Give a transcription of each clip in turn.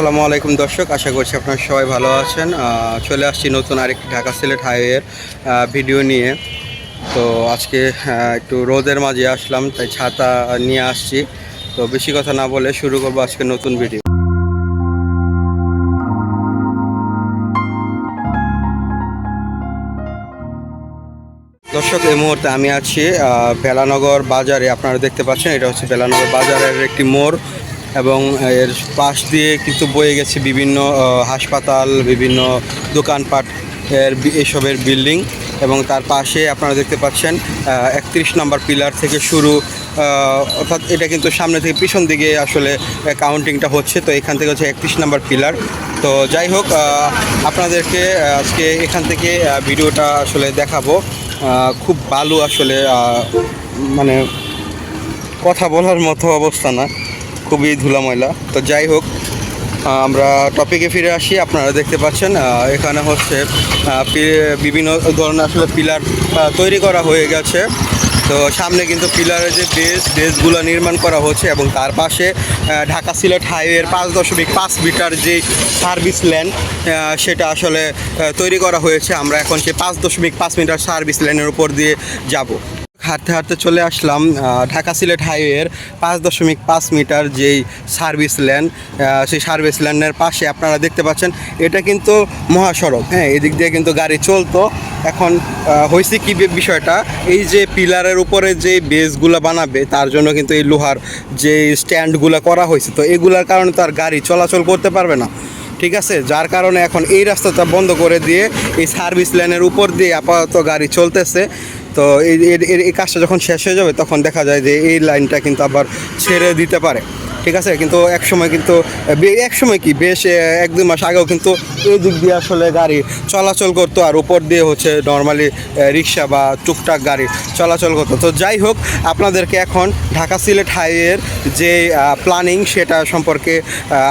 আসসালামু আলাইকুম দর্শক, আশা করছি আপনারা সবাই ভালো আছেন। চলে আসছি নতুন আরেকটি ঢাকা সিলেট হাইওয়ের ভিডিও নিয়ে। তো আজকে একটু রোদের মাঝে আসলাম, তাই ছাতা নিয়ে আসছি। তো বেশি কথা না বলে শুরু করব আজকে নতুন ভিডিও। দর্শক, এই মুহূর্তে আমি আছি বেলানগর বাজারে। আপনারা দেখতে পাচ্ছেন, এটা হচ্ছে বেলানগর বাজারের একটি মোড়। এবং এর পাশ দিয়ে কিন্তু বয়ে গেছে বিভিন্ন হাসপাতাল, বিভিন্ন দোকানপাট এর এসবের বিল্ডিং এবং তার পাশে আপনারা দেখতে পাচ্ছেন একত্রিশ নম্বর পিলার থেকে শুরু অর্থাৎ এটা কিন্তু সামনে থেকে পিছন দিকে আসলে কাউন্টিংটা হচ্ছে। তো এখান থেকে হচ্ছে একত্রিশ নম্বর পিলার। তো যাই হোক আপনাদেরকে আজকে এখান থেকে ভিডিওটা আসলে দেখাবো। খুব ভালো আসলে মানে কথা বলার মতো অবস্থা না। খুবই ধুলাময়লা তো যাই হোক আমরা টপিকে ফিরে আসি, আপনারা দেখতে পাচ্ছেন এখানে হচ্ছে বিভিন্ন ধরনের আসলে পিলার তৈরি করা হয়ে গেছে। তো সামনে কিন্তু পিলারের যে বেস বেসগুলো নির্মাণ করা হচ্ছে এবং তার পাশে ঢাকা সিলেট হাইওয়ের পাঁচ দশমিক পাঁচ মিটার যে সার্ভিস ল্যান সেটা আসলে তৈরি করা হয়েছে। আমরা এখন সে পাঁচ দশমিক পাঁচ মিটার সার্ভিস ল্যানের উপর দিয়ে যাব। হাঁটতে হাঁটতে চলে আসলাম ঢাকা সিলেট হাইওয়ের পাঁচ দশমিক পাঁচ মিটার যেই সার্ভিস ল্যান সেই সার্ভিস ল্যান্ডের পাশে আপনারা দেখতে পাচ্ছেন, এটা কিন্তু মহাসড়ক। হ্যাঁ এদিক দিয়ে কিন্তু গাড়ি চলতো। এখন হয়েছে কি বিষয়টা, এই যে পিলারের উপরে যে বেসগুলো বানাবে, তার জন্য কিন্তু এই লোহার যে স্ট্যান্ডগুলো করা হয়েছে, তো এগুলার কারণে তো আর গাড়ি চলাচল করতে পারবে না। ঠিক আছে? যার কারণে এখন এই রাস্তাটা বন্ধ করে দিয়ে এই সার্ভিস লাইনের উপর দিয়ে আপাতত গাড়ি চলতেছে। তো এই এর- এই কাজটা যখন শেষ হয়ে যাবে, তখন দেখা যায় যে এই লাইনটা কিন্তু আবার ছেড়ে দিতে পারে। ঠিক আছে? কিন্তু এক সময় কিন্তু এক সময় কি, বেশ এক দুই মাস আগেও কিন্তু এই দিক দিয়ে আসলে গাড়ি চলাচল করতো আর উপর দিয়ে হচ্ছে নর্মালি রিক্সা বা টুকটাক গাড়ি চলাচল করতো। তো যাই হোক, আপনাদেরকে এখন ঢাকা সিলেট হাইওয়ের যে প্ল্যানিং সেটা সম্পর্কে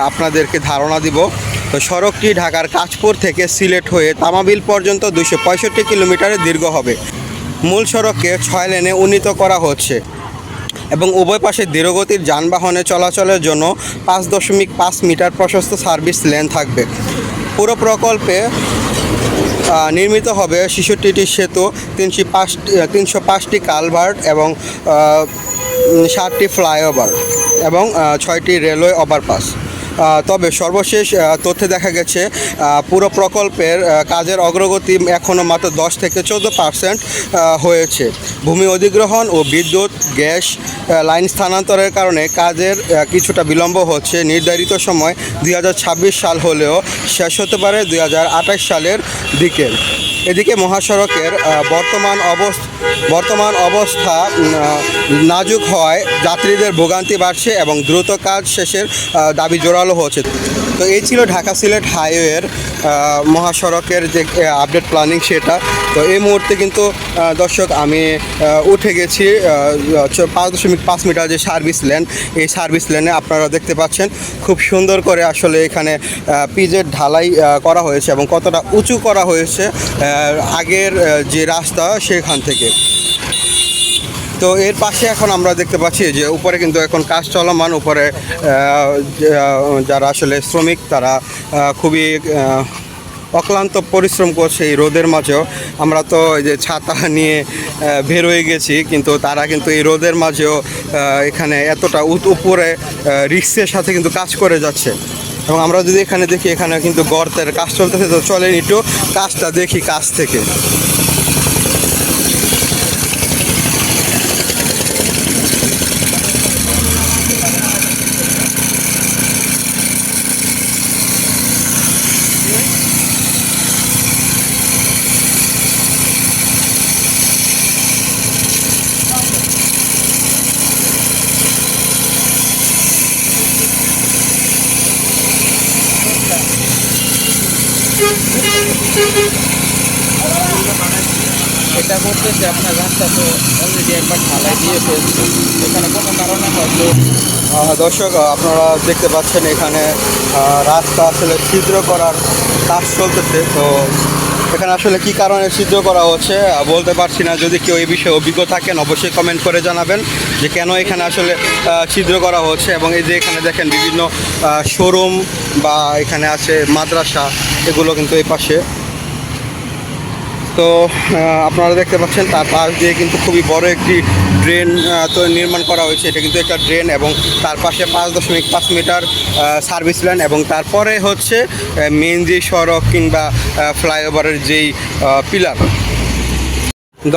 আপনাদেরকে ধারণা দিব। তো সড়কটি ঢাকার কাঁচপুর থেকে সিলেট হয়ে তামাবিল পর্যন্ত দুশো পঁয়ষট্টি কিলোমিটারের দীর্ঘ হবে। মূল সড়ককে ছয় লেনে উন্নীত করা হচ্ছে এবং উভয় পাশে ধীরগতির যানবাহনে চলাচলের জন্য পাঁচ দশমিক পাঁচ মিটার প্রশস্ত সার্ভিস লেন থাকবে। পুরো প্রকল্পে নির্মিত হবে শিশুটিটি সেতু, তিনশো পাঁচটি তিনশো পাঁচটি কালভার্ট এবং ষাটটি ফ্লাইওভার এবং ছয়টি রেলওয়ে ওভারপাস। তবে সর্বশেষ তথ্যে দেখা গেছে পুরো প্রকল্পের কাজের অগ্রগতি এখনও মাত্র দশ থেকে চোদ্দ পার্সেন্ট হয়েছে। ভূমি অধিগ্রহণ ও বিদ্যুৎ, গ্যাস লাইন স্থানান্তরের কারণে কাজের কিছুটা বিলম্ব হচ্ছে। নির্ধারিত সময় দুই হাজার ছাব্বিশ সাল হলেও শেষ হতে পারে দুই হাজার আঠাশ সালের দিকে। এদিকে মহাসড়কের বর্তমান অবস্থা বর্তমান অবস্থা নাজুক হওয়ায় যাত্রীদের ভোগান্তি বাড়ছে এবং দ্রুত কাজ শেষের দাবি জোরালো হচ্ছে। তো এই ছিল ঢাকা সিলেট হাইওয়ের মহাসড়কের যে আপডেট প্ল্যানিং সেটা। তো এই মুহূর্তে কিন্তু দর্শক, আমি উঠে গেছি পাঁচ দশমিক পাঁচ মিটার যে সার্ভিস লেন এই সার্ভিস লেনে আপনারা দেখতে পাচ্ছেন, খুব সুন্দর করে আসলে এখানে পিজের ঢালাই করা হয়েছে এবং কতটা উঁচু করা হয়েছে আগের যে রাস্তা সেখান থেকে। তো এর পাশে এখন আমরা দেখতে পাচ্ছি যে উপরে কিন্তু এখন কাজ চলমান উপরে যারা আসলে শ্রমিক তারা খুবই অক্লান্ত পরিশ্রম করছে এই রোদের মাঝেও। আমরা তো এই যে ছাতা নিয়ে আহ, বের হয়ে গেছি কিন্তু তারা কিন্তু এই রোদের মাঝেও এখানে এতটা উপরে রিক্সের সাথে কিন্তু কাজ করে যাচ্ছে। এবং আমরা যদি এখানে দেখি এখানে কিন্তু গর্তের কাজ চলতেছে তো চলেন একটু কাজটা দেখি কাজ থেকে। এটা করতেছে আপনার রাস্তা তো অলরেডি একবার ঢালাই দিয়েছে এখানে কোনো কারণে হয়তো দর্শক আপনারা দেখতে পাচ্ছেন এখানে রাস্তা আসলে ছিদ্র করার কাজ চলতেছে। তো এখানে আসলে কি কারণে সিদ্ধ করা হচ্ছে বলতে পারছি না। যদি কেউ এই বিষয়ে অভিজ্ঞ থাকেন, অবশ্যই কমেন্ট করে জানাবেন যে কেন এখানে আসলে ছিদ্র করা হচ্ছে এবং এই যে এখানে দেখেন বিভিন্ন শোরুম বা এখানে আছে মাদ্রাসা, এগুলো কিন্তু এই পাশে তো আপনারা দেখতে পাচ্ছেন তার পাশ দিয়ে কিন্তু খুবই বড় একটি ড্রেন তো নির্মাণ করা হয়েছে। এটা কিন্তু একটা ড্রেন এবং তার পাশে পাঁচ দশমিক পাঁচ মিটার সার্ভিস লাইন এবং তারপরে হচ্ছে মেন যে সড়ক কিংবা ফ্লাইওভারের যেই পিলার।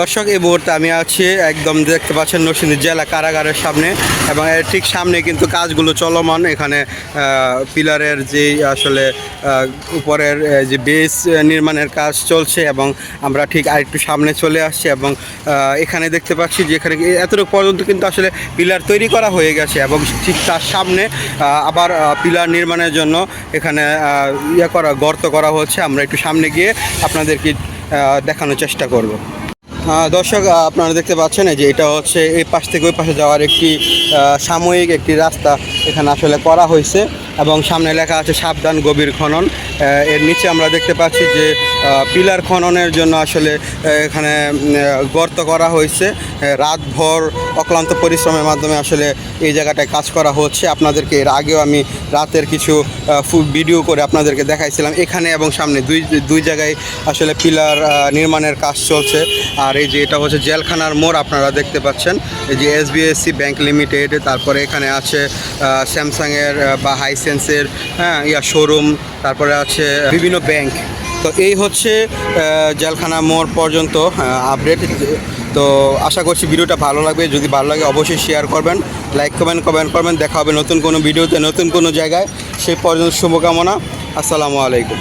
দর্শক, এই মুহূর্তে আমি আছি একদম দেখতে পাচ্ছেন নরসিংদী জেলা কারাগারের সামনে এবং এর ঠিক সামনে কিন্তু কাজগুলো চলমান। এখানে পিলারের যে আসলে উপরের যে বেস নির্মাণের কাজ চলছে এবং আমরা ঠিক আরেকটু সামনে চলে আসছি এবং এখানে দেখতে পাচ্ছি যে এখানে এতটুকু পর্যন্ত কিন্তু আসলে পিলার তৈরি করা হয়ে গেছে এবং ঠিক তার সামনে আবার পিলার নির্মাণের জন্য এখানে ইয়ে করা, গর্ত করা হচ্ছে। আমরা একটু সামনে গিয়ে আপনাদেরকে দেখানোর চেষ্টা করব। দর্শক আহ, আপনারা দেখতে পাচ্ছেন যে এটা হচ্ছে এই পাশ থেকে ওই পাশে যাওয়ার একটি সাময়িক একটি রাস্তা এখানে আসলে করা হয়েছে। এবং সামনে লেখা আছে সাবধান গভীর খনন। এর নিচে আমরা দেখতে পাচ্ছি যে পিলার খননের জন্য আসলে এখানে গর্ত করা হয়েছে। রাতভর অক্লান্ত পরিশ্রমের মাধ্যমে আসলে এই জায়গাটায় কাজ করা হচ্ছে। আপনাদেরকে এর আগেও আমি রাতের কিছু ভিডিও করে আপনাদেরকে দেখাইছিলাম। এখানে এবং সামনে দুই দুই জায়গায় আসলে পিলার নির্মাণের কাজ চলছে। আর এই যে এটা হচ্ছে জেলখানার মোড়, আপনারা দেখতে পাচ্ছেন। এই যে এসবিএসসি ব্যাংক লিমিটেড, তারপরে এখানে আছে স্যামসাংয়ের বা হাইসেন্সের হ্যাঁ ইয়া শোরুম তারপরে আছে বিভিন্ন ব্যাংক তো এই হচ্ছে জেলখানা মোড় পর্যন্ত আপডেট তো আশা করছি ভিডিওটা ভালো লাগবে। যদি ভালো লাগে, অবশ্যই শেয়ার করবেন লাইক কমেন্ট কমেন্ট করবেন। দেখা হবে নতুন কোনো ভিডিওতে, নতুন কোনো জায়গায়। সেই পর্যন্ত শুভকামনা। আসসালামু আলাইকুম।